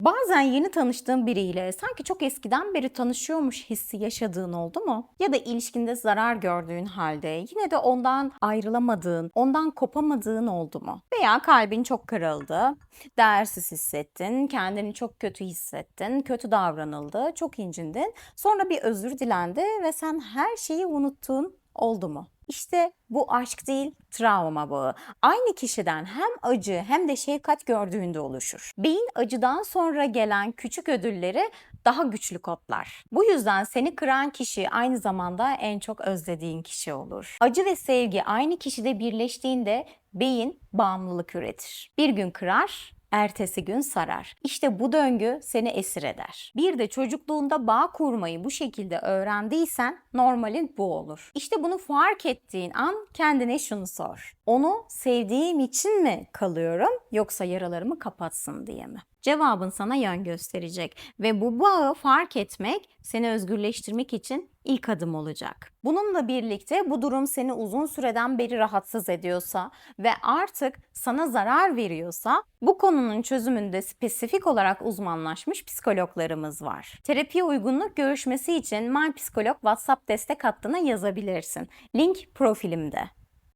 Bazen yeni tanıştığın biriyle sanki çok eskiden beri tanışıyormuş hissi yaşadığın oldu mu? Ya da ilişkinde zarar gördüğün halde yine de ondan ayrılamadığın, ondan kopamadığın oldu mu? Veya kalbin çok kırıldı, değersiz hissettin, kendini çok kötü hissettin, kötü davranıldı, çok incindin. Sonra bir özür dilendi ve sen her şeyi unuttun oldu mu? İşte bu aşk değil, travma bağı. Aynı kişiden hem acı hem de şefkat gördüğünde oluşur. Beyin acıdan sonra gelen küçük ödülleri daha güçlü kodlar. Bu yüzden seni kıran kişi aynı zamanda en çok özlediğin kişi olur. Acı ve sevgi aynı kişide birleştiğinde beyin bağımlılık üretir. Bir gün kırar, ertesi gün sarar. İşte bu döngü seni esir eder. Bir de çocukluğunda bağ kurmayı bu şekilde öğrendiysen normalin bu olur. İşte bunu fark ettiğin an kendine şunu sor. Onu sevdiğim için mi kalıyorum yoksa yaralarımı kapatsın diye mi? Cevabın sana yön gösterecek ve bu bağı fark etmek seni özgürleştirmek için ilk adım olacak. Bununla birlikte bu durum seni uzun süreden beri rahatsız ediyorsa ve artık sana zarar veriyorsa bu konunun çözümünde spesifik olarak uzmanlaşmış psikologlarımız var. Terapiye uygunluk görüşmesi için My Psikolog WhatsApp destek hattına yazabilirsin. Link profilimde.